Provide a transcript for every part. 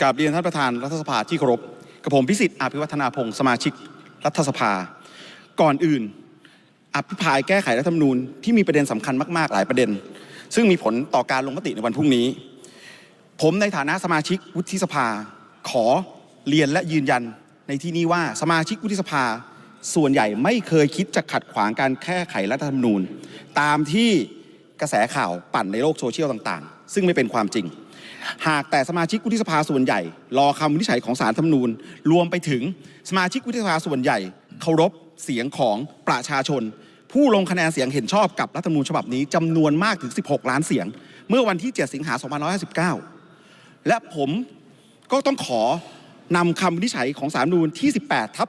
กราบเรียนท่านประธานรัฐสภาที่เคารพกับผมพิสิทธิ์อาภิวัฒนาพงศ์สมาชิกรัฐสภา ก่อนอื่น อภิปรายแก้ไขรัฐธรรมนูญที่มีประเด็นสำคัญมาก ๆ หลายประเด็น ซึ่งมีผลต่อการลงมติในวันพรุ่งนี้ ผมในฐานะสมาชิกวุฒิสภา ขอเรียนและยืนยันในที่นี้ว่าสมาชิกวุฒิสภา ส่วนใหญ่ไม่เคยคิดจะขัดขวางการแก้ไขรัฐธรรมนูญ ตามที่กระแสข่าวปั่นในโลกโซเชียลต่าง ๆ ซึ่งไม่เป็นความจริง หากแต่สมาชิกวุฒิสภาส่วนใหญ่ รอคำวินิจฉัยของศารธรรมนูญ รวมไปถึงสมาชิกวุฒิสภาส่วนใหญ่เคารพเสียงของประชาชน ผู้ลงคะแนนเสียงเห็นชอบกับรัฐธรรมนูญฉบับนี้จำนวนมากถึง 16 ล้านเสียง เมื่อวันที่ 7 สิงหา2559 และผมก็ต้องขอนำคำวินิจฉัยของสารธรรมนูญที่ 18 ทับ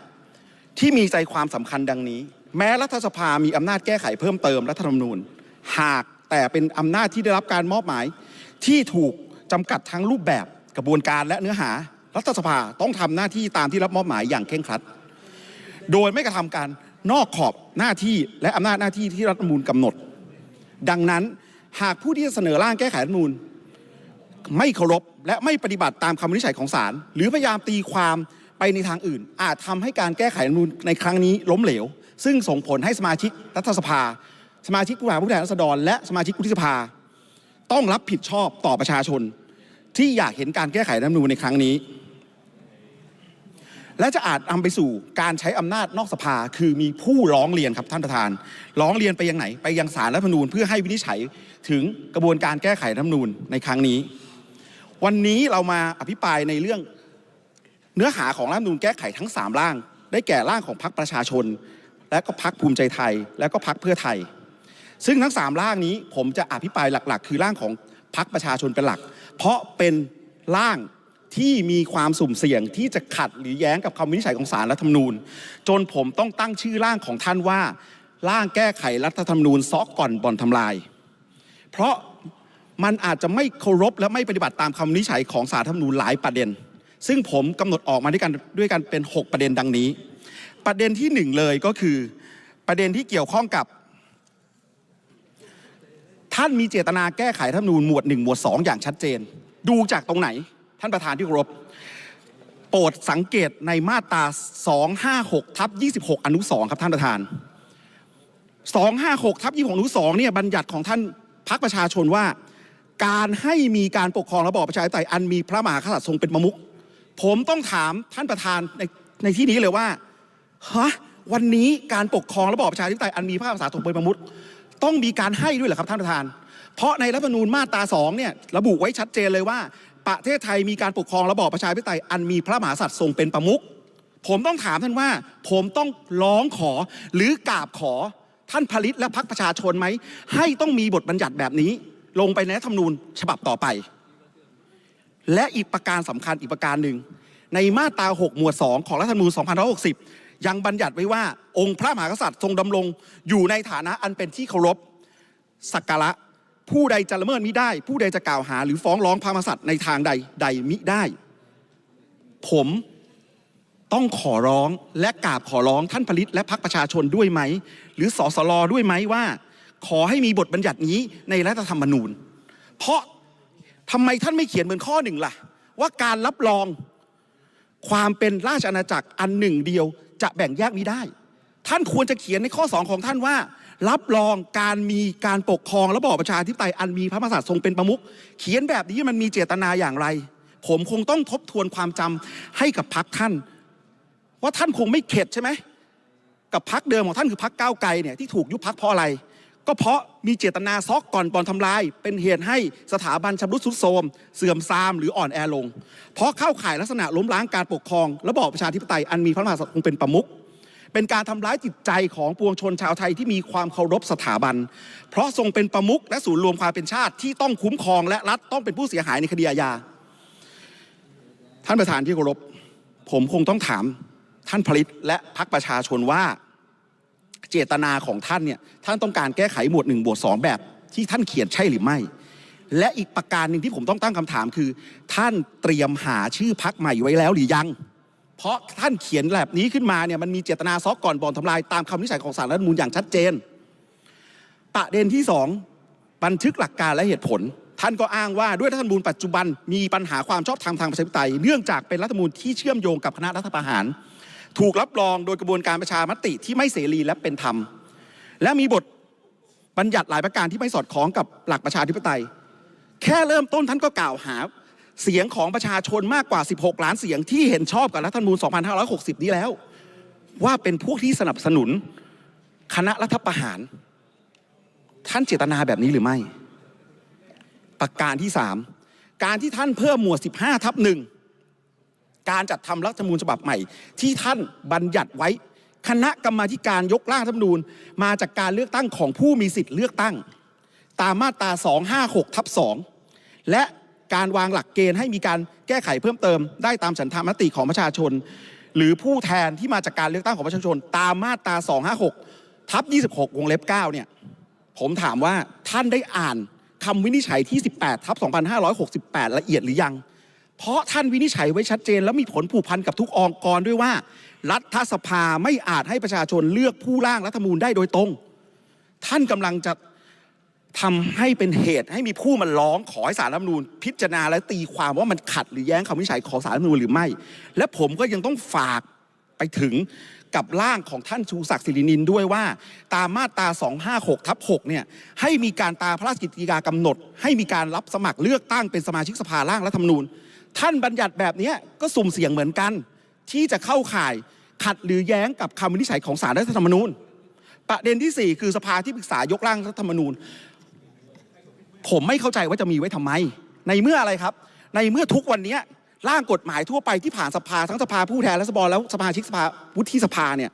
2568 ที่มีใจความสำคัญดังนี้ แม้รัฐสภามีอำนาจแก้ไขเพิ่มเติมรัฐธรรมนูญ หากแต่เป็นอำนาจที่ได้รับการมอบหมาย ที่ถูกจำกัดทั้งรูปแบบกระบวนการและเนื้อหารัฐสภาต้องทำหน้าที่ตามที่รับมอบหมายอย่างเคร่งครัด โดยไม่กระทำการนอกขอบหน้าที่และอำนาจหน้าที่ที่รัฐธรรมนูญกำหนด ดังนั้นหากผู้ที่จะเสนอร่างแก้ไขรัฐธรรมนูญไม่เคารพและไม่ปฏิบัติตามคำวินิจฉัยของศาลหรือพยายามตีความไปในทางอื่น อาจทำให้การแก้ไขรัฐธรรมนูญในครั้งนี้ล้มเหลว ซึ่งส่งผลให้สมาชิกรัฐสภา สมาชิกผู้แทนผู้แทนราษฎรและสมาชิกวุฒิสภา ต้องรับผิดชอบต่อประชาชน ที่อยากเห็นการแก้ไขรัฐมนูญในครั้งนี้ และจะอาจนำไปสู่การใช้อำนาจนอกสภาคือมีผู้ร้องเรียนครับท่านประธาน ร้องเรียนไปยังไหน ไปยังศาลรัฐมนูญเพื่อให้วินิจฉัยถึงกระบวนการแก้ไขรัฐมนูญในครั้งนี้ วันนี้เรามาอภิปรายในเรื่องเนื้อหาของรัฐมนูญแก้ไขทั้ง 3 ร่าง ได้แก่ร่างของพรรคประชาชน และก็พรรคภูมิใจไทย และก็พรรคเพื่อไทย ซึ่งทั้ง 3 ร่างนี้ผมจะอภิปรายหลัก ๆ คือร่างของพรรคประชาชนเป็นหลัก เพราะเป็นร่างที่มีความสุ่มเสี่ยงที่จะขัดหรือแย้งกับคำวินิจฉัยของศาลรัฐธรรมนูญ จนผมต้องตั้งชื่อร่างของท่านว่า ร่างแก้ไขรัฐธรรมนูญซอกก่อนบ่อนทำลาย เพราะมันอาจจะไม่เคารพและไม่ปฏิบัติตามคำวินิจฉัยของสารรัฐธรรมนูญหลายประเด็น ซึ่งผมกำหนดออกมาด้วยกันด้วยกันเป็น 6 ประเด็นดังนี้ ประเด็นที่หนึ่งเลยก็คือ ประเด็นที่เกี่ยวข้องกับ ท่านมีเจตนาแก้ไขรัฐมนูญหมวด1หมวด2 อย่างชัดเจน ดูจากตรงไหน ท่านประธานที่เคารพโปรดสังเกตในมาตรา 256ทับ26 อนุ 2 ครับท่านประธาน 256ทับ26อนุ2เนี่ยบัญญัติของท่านพรรคประชาชนว่า การให้มีการปกครองระบอบประชาธิปไตยอันมีพระมหากษัตริย์ทรงเป็นประมุขผมต้องถามท่านประธานในในที่นี้เลยว่าฮะวันนี้การปกครองระบอบประชาธิปไตยอันมีพระมหากษัตริย์ทรงเป็นประมุข ต้องมีการให้ด้วยเหรอครับท่านประธาน เพราะในรัฐธรรมนูญมาตราสองเนี่ยระบุไว้ชัดเจนเลยว่า ประเทศไทยมีการปกครองระบอบประชาธิปไตยอันมีพระมหากษัตริย์ทรงเป็นประมุขผมต้องถามท่านว่า ผมต้องร้องขอหรือกราบขอท่านผลิตและพรรคประชาชนไหม ให้ต้องมีบทบัญญัติแบบนี้ ลงไปในรัฐธรรมนูญฉบับต่อไป และอีกประการสำคัญอีกประการหนึ่งในมาตรา 6 หมวด 2 ของรัฐธรรมนูญ 2560 ยังบัญญัติไว้ว่าองค์พระมหากษัตริย์ทรงดำรงอยู่ในฐานะอันเป็นที่เคารพสักการะผู้ใดจะละเมิดมิได้ ผู้ใดจะกล่าวหา หรือฟ้องร้องพระมหากษัตริย์ในทางใดใดมิได้ ผมต้องขอร้องและกราบขอร้องท่านผลิตและพรรคประชาชนด้วยไหม หรือสสลด้วยไหมว่า ขอให้มีบทบัญญัตินี้ในรัฐธรรมนูญ เพราะทำไมท่านไม่เขียนเหมือนข้อหนึ่งล่ะ ว่าการรับรอง ความเป็นราชอาณาจักรอันหนึ่งเดียวจะแบ่งแยกมิได้ ท่านควรจะเขียนในข้อ 2 ของท่านว่า รับรองการมีการปกครองระบอบประชาธิปไตยอันมีพระมหากษัตริย์ทรงเป็นประมุขเขียนแบบนี้มันมีเจตนาอย่างไร ผมคงต้องทบทวนความจำให้กับพรรคท่าน ว่าท่านคงไม่เข็ดใช่ไหมกับพักเดิมของท่านคือพักก้าวไกลเนี่ยที่ถูกยุบพักเพราะอะไร ก็เพราะมีเจตนาซอกก่อนบอนทำลาย เป็นเหตุให้สถาบันชำรุดทรุดโทรมเสื่อมทรามหรืออ่อนแอลง เพราะเข้าข่ายลักษณะล้มล้างการปกครอง ระบอบประชาธิปไตยอันมีพระมหากษัตริย์ทรงเป็นประมุขเป็นการทำร้ายจิตใจของปวงชนชาวไทยที่มีความเคารพสถาบัน เพราะทรงเป็นประมุขและศูนย์รวมความเป็นชาติที่ต้องคุ้มครองและรัฐต้องเป็นผู้เสียหายในคดีอาญาท่านประธานที่เคารพผมคงต้องถามท่านผลิตและพรรคประชาชนว่า เจตนาของท่านเนี่ยท่านต้องการแก้ไขหมวดหนึ่งบวกสองแบบที่ท่านเขียนใช่หรือไม่ และอีกประการหนึ่งที่ผมต้องตั้งคำถามคือ ท่านเตรียมหาชื่อพักใหม่ไว้แล้วหรือยัง เพราะท่านเขียนแบบนี้ขึ้นมาเนี่ยมันมีเจตนาซอกก่อนบอนทำลายตามคำวินิจฉัยของศาลรัฐมนูญอย่างชัดเจน ประเด็นที่สองบันทึกหลักการและเหตุผล ท่านก็อ้างว่าด้วยรัฐธรรมนูญปัจจุบันมีปัญหาความชอบธรรมทางประชาธิปไตยเนื่องจากเป็นรัฐธรรมนูญที่เชื่อมโยงกับคณะรัฐประหาร ถูกรับรองโดยกระบวนการประชามติที่ไม่เสรีและเป็นธรรม และมีบทบัญญัติหลายประการที่ไม่สอดคล้องกับหลักประชาธิปไตย แค่เริ่มต้นท่านก็กล่าวหาเสียงของประชาชนมากกว่า 16 ล้านเสียงที่เห็นชอบกับรัฐธรรมนูญ 2560 นี้แล้ว ว่าเป็นพวกที่สนับสนุนคณะรัฐประหาร ท่านเจตนาแบบนี้หรือไม่ ประการที่ 3 การที่ท่านเพิ่มหมวด 15 ทับหนึ่งการจัดทำรัฐธรรมนูญฉบับใหม่ ที่ท่านบัญญัติไว้ คณะกรรมาการยกร่างรัฐธรรมนูญ มาจากการเลือกตั้งของผู้มีสิทธิ์เลือกตั้ง ตามมาตรา 256ทับ2และการวางหลักเกณฑ์ให้มีการแก้ไขเพิ่มเติม ได้ตามฉันทามติของประชาชน หรือผู้แทนที่มาจากการเลือกตั้งของประชาชน ตามมาตรา 256ทับ26วงเล็บ9เนี่ยผมถามว่าท่านได้อ่าน คำวินิจฉัยที่ 18ทับ2568 ละเอียดหรือยัง เพราะท่านวินิจฉัยไว้ชัดเจน และมีผลผูกพันกับทุกองค์กรด้วยว่า รัฐสภาไม่อาจให้ประชาชนเลือกผู้ร่างรัฐธรรมนูญได้โดยตรง ท่านกำลังจะทำให้เป็นเหตุให้มีผู้มาร้องขอให้สารรัฐธรรมนูญพิจารณาและตีความว่ามันขัดหรือแย้งคำวินิจฉัยของสารรัฐธรรมนูญหรือไม่ และผมก็ยังต้องฝาก ไปถึงกับร่างของท่านชูศักดิ์สิรินินด้วยว่า ตามมาตรา 256ทับ6เนี่ยให้มีการตาพระราชกิจกากำหนด ให้มีการรับสมัครเลือกตั้งเป็นสมาชิกสภาร่างรัฐธรรมนูญ ท่านบัญญัติแบบนี้ก็สุ่มเสี่ยงเหมือนกัน ที่จะเข้าข่ายขัดหรือแย้งกับคำวินิจฉัยของสารรัฐธรรมนูญ ประเด็นที่ 4 คือสภาที่ปรึกษายกร่างรัฐธรรมนูญ ผมไม่เข้าใจว่าจะมีไว้ทำไม ในเมื่ออะไรครับ ในเมื่อทุกวันนี้ ร่างกฎหมายทั่วไปที่ผ่านสภาทั้งสภาผู้แทนและสบแล้วสมาชิกสภาวุฒิสภาเนี่ย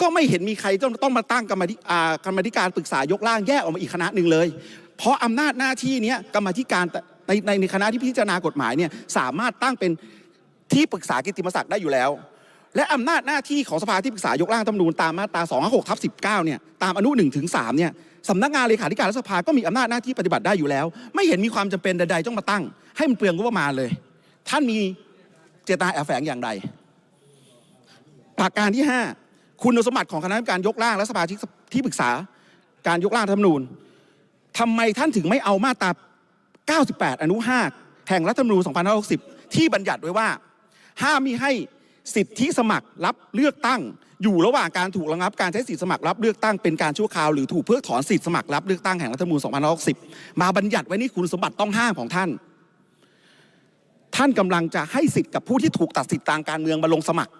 ก็ไม่เห็นมีใครต้องต้องมาตั้งกรรมธิอ่กรรมธิการปรึกษายกร่างแยกออกมาอีกคณะหนึ่งเลย เพราะอำนาจหน้าที่เนี้ยกรรมธิการในในคณะที่พิจารณากฎหมายเนี่ยสามารถตั้งเป็นที่ปรึกษากิตติมศักดิ์ได้อยู่แล้ว และอำนาจหน้าที่ของสภาที่ปรึกษายกร่างรัฐธรรมนูญตามมาตรา 256ทับ19 เนี่ยตามอนุ1ถึง3เนี่ยสำนักงานเลขาธิการรัฐสภาก็มีอำนาจหน้าที่ปฏิบัติได้อยู่แล้ว ไม่เห็นมีความจำเป็นใดๆต้องมาตั้ง ให้มันเปลืองงบประมาณเลย ท่านมีเจตนาแอบแฝงอย่างใดประการที่ 5 คุณสมบัติของคณะกรรมการยกร่างและสมาชิกที่ปรึกษาการยกร่างรัฐธรรมนูญทำไมท่านถึงไม่เอามาตรา 98 อนุ 5 แห่งรัฐธรรมนูญ 2560 ที่บัญญัติไว้ว่า ห้ามมีให้สิทธิสมัครรับเลือกตั้ง อยู่ระหว่างการถูกระงับการใช้สิทธิสมัครรับเลือกตั้งเป็นการชั่วคราวหรือถูกเพิกถอนสิทธิสมัครรับเลือกตั้งแห่งรัฐธรรมนูญ 2560 มาบัญญัติไว้นี่คุณสมบัติต้องห้ามของท่าน ท่านกำลังจะให้สิทธิ์กับผู้ที่ถูกตัดสิทธิ์ทางการเมืองมาลงสมัคร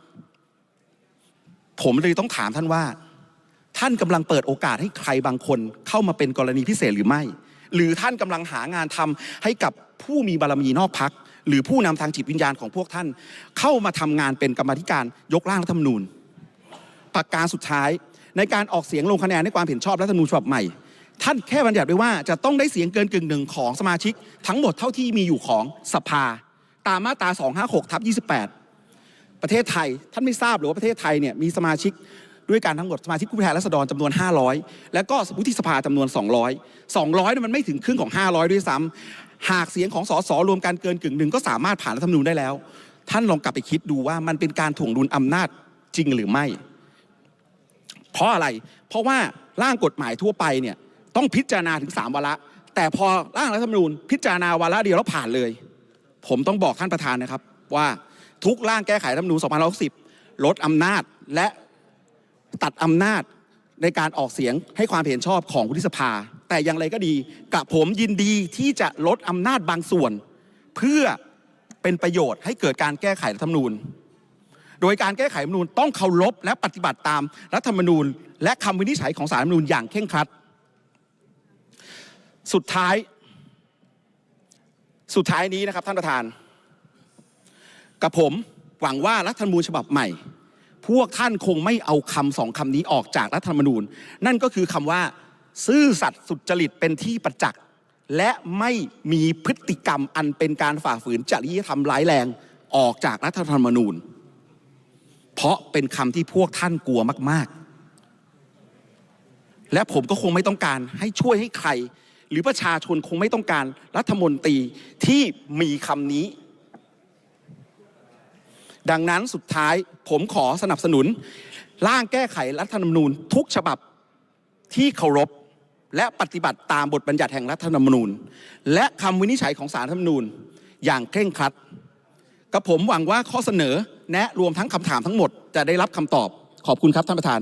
ผมเลยต้องถามท่านว่า ท่านกำลังเปิดโอกาสให้ใครบางคนเข้ามาเป็นกรณีพิเศษหรือไม่ หรือท่านกำลังหางานทำให้กับผู้มีบารมีนอกพัก หรือผู้นำทางจิตวิญญาณของพวกท่าน เข้ามาทำงานเป็นกรรมธิการยกร่างรัฐธรรมนูญประกาสุดท้ายในการออกเสียงลงคะแนนในความเห็นชอบรัฐธรรมนูญฉบับใหม่ ท่านแค่บัญญัติไว้ว่าจะต้องได้เสียงเกินกึ่งหนึ่งของสมาชิก ทั้งหมดเท่าที่มีอยู่ของสภา ตามมาตรา 256ทับ28 ประเทศไทยท่านไม่ทราบหรือว่าประเทศไทยเนี่ยมีสมาชิกด้วยการทั้งหมดสมาชิกผู้แทนราษฎรจำนวน 500 แล้วก็วุฒิสภาจำนวน 200 200มันไม่ถึงครึ่งของ 500 ด้วยซ้ำหากเสียงของสสรวมกันเกินกึ่งหนึ่งก็สามารถผ่านรัฐธรรมนูญได้แล้ว ท่านลองกลับไปคิดดูว่ามันเป็นการถ่วงดุลอำนาจจริงหรือไม่ เพราะอะไร เพราะว่าร่างกฎหมายทั่วไปเนี่ยต้องพิจารณาถึง 3 วาระ แต่พอร่างรัฐธรรมนูญพิจารณาวาระเดียวแล้วผ่านเลย ผมต้องบอกท่านประธานนะครับว่าทุกร่างแก้ไขรัฐมนูญ2560 ลดอำนาจและตัดอำนาจในการออกเสียงให้ความเห็นชอบของวุฒิสภา แต่อย่างไรก็ดีกับผมยินดีที่จะลดอำนาจบางส่วน เพื่อเป็นประโยชน์ให้เกิดการแก้ไขรัฐธรรมนูญ โดยการแก้ไขรัฐธรรมนูญต้องเคารพและปฏิบัติตามรัฐธรรมนูญ และคำวินิจฉัยของศาลรัฐธรรมนูญอย่างเคร่งครัด สุดท้าย สุดท้ายนี้นะครับท่านประธาน กับผมหวังว่ารัฐธรรมนูญฉบับใหม่ พวกท่านคงไม่เอาคำสองคำนี้ออกจากรัฐธรรมนูญ นั่นก็คือคำว่า ซื่อสัตย์สุจริตเป็นที่ประจักษ์และไม่มีพฤติกรรมอันเป็นการฝ่าฝืนจริยธรรมร้ายแรงออกจากรัฐธรรมนูญ เพราะเป็นคำที่พวกท่านกลัวมาก ๆ และผมก็คงไม่ต้องการให้ช่วยให้ใคร หรือประชาชนคงไม่ต้องการรัฐมนตรีที่มีคำนี้ ดังนั้นสุดท้ายผมขอสนับสนุน ร่างแก้ไขรัฐธรรมนูญทุกฉบับที่เคารพและปฏิบัติตามบทบัญญัติแห่งรัฐธรรมนูญ และคำวินิจฉัยของศาลรัฐธรรมนูญ อย่างเคร่งครัดกับผมหวังว่าข้อเสนอแนะรวมทั้งคำถามทั้งหมด จะได้รับคำตอบขอบคุณครับท่านประธาน